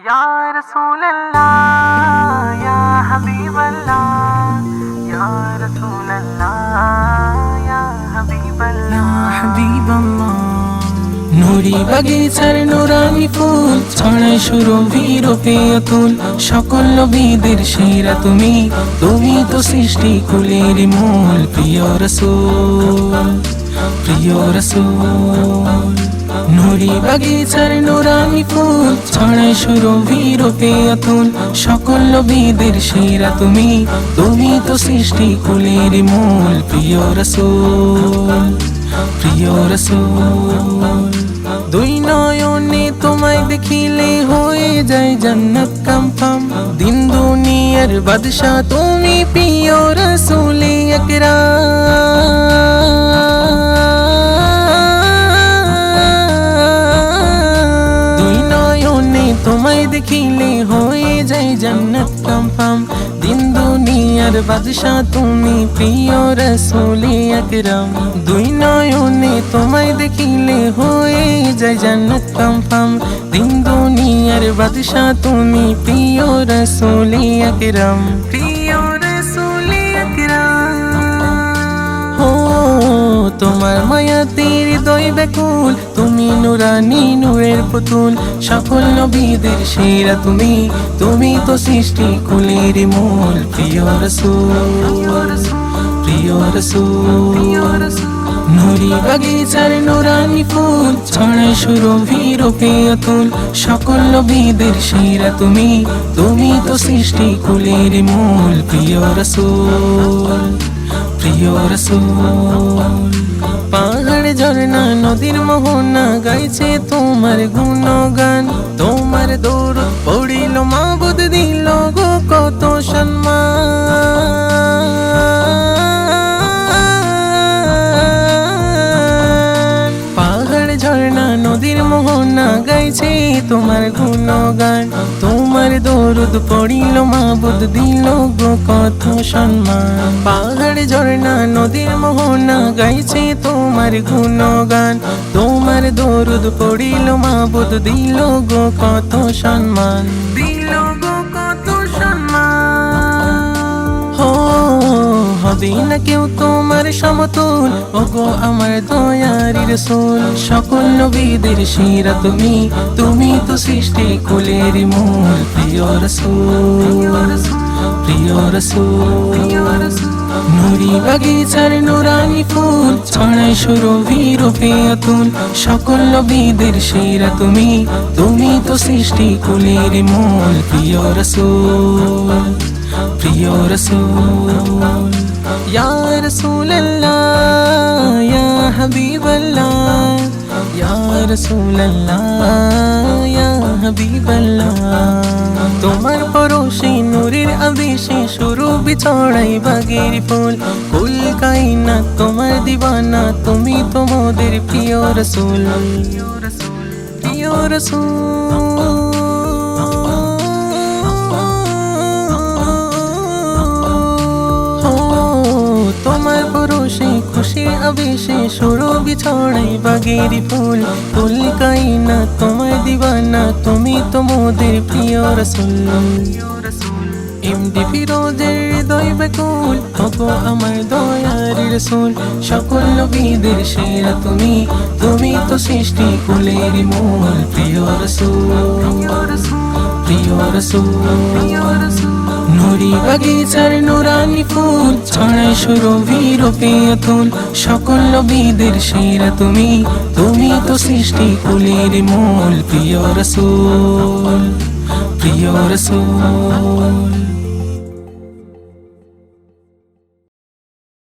يا رسول الله يا حبيب الله يا رسول الله يا حبيب الله নুরি বাগিচার নুরানি ফুল ছড়াই সুরভির পেয়তুল সকল নবীদের সেরা তুমি তুমি তো সৃষ্টি কুলের মূল প্রিয় রসুল প্রিয় রসুল, নুরি বাগিচার নুরানি ফুল ছড়াই সুরভির পেয়তুল সকল নবীদের সেরা তুমি তুমি তো সৃষ্টি কুলের মূল প্রিয় রসুল প্রিয় রসুল। দুই নয়নে তোমায় দেখিলে হয়ে যায় জান্নাত কামফাম, দিন দুনিয়ার বাদশা তুমি প্রিয় রসুলে একরা তোমায় দেখিলে হয়ে যায় জান্নাত কামফাম দিন দুনিয়ার বাদশা তুমি প্রিয় রসুলে আকরাম। দুই নয়নে তোমায় দেখিলে হয়ে যায় জান্নাত কামফাম দিন দুনিয়ার বাদশা তুমি প্রিয় রসুলে আকরাম। প্রিয় রসুলে আকরাম। হো তোমার মায়াতির হৃদয় ব্যাকুল। তুমি নুরানি, নূরের পুতুল। সকল নবীদের সেরা তুমি। তুমি তো সৃষ্টি কুলের মূল। প্রিয় রসুল প্রিয় রসুল, নুরি বাগিচার নুরানি ফুল ছড়ায় সুরভির পেয়তুল সকল নবীদের সেরা তুমি। তুমি তো সৃষ্টি কুলের মূল। প্রিয় রসুল প্রিয় রসুল। ঝর্ণা নদীর মোহনা গাইছে তোমার গুণগান। তোমার দৌড় পড়িল মা বুধ দিল গো কত ঝর্ণা নদীর মোহনা গাইছে তোমার গুণগান। তোমার দরুদ পড়িল, মাবুদ দিল গো কত সম্মান। পাহাড় ঝর্ণা নদীর মোহনা গাইছে তোমার গুণগান। তোমার দরুদ পড়িল, মাবুদ দিল গো কত সম্মান। দিল হবে না কেউ তোমার সমতুল? ওগো আমার দয়ারি রসুল সকল নবীদের শিরা তুমি তুমি তো সৃষ্টি কুলের মূল। প্রিয় রসুল প্রিয় রসুল, নুরি বাগিচার নুরানি ফুল, ছড়াই সুরভির পেয়তুল সকল নবীদের সেরা তুমি তুমি তো সৃষ্টি কুলের মূল। প্রিয় রসুল প্রিয় রসুল, ইয়া ইয়া হাবিবাল্লাহ, ইয়া রসুল্লাহ ইয়া হাবিবাল্লাহ। তোমার পরশে নূরের আবেশে শুরু বিছড়াই বাগের ফুল। কুল কাইনা তোমার দিবানা, তুমি তোমাদের প্রিয় রসুল প্রিয় রসুল। খুশি আবেশে শুরু বিছড়াই বাগের ফুল। ফুল কাইনা তোমার দিবানা, তুমি তোমাদের প্রিয় রসুল। এমডি ফিরোজের হৃদয় বেকুল হব আমার দয়ার রসুল। সকল নবীদের সেরা তুমি তুমি তো সৃষ্টি কুলের মূল। প্রিয় রসুল প্রিয় রসুল। নুরি বাগিচার নুরানি ফুল ছড়ায় সুরভির পেয়তুল সকল নবীদের সেরা তুমি তুমি তো সৃষ্টি কুলের মূল, প্রিয় রসুল প্রিয় রসুল।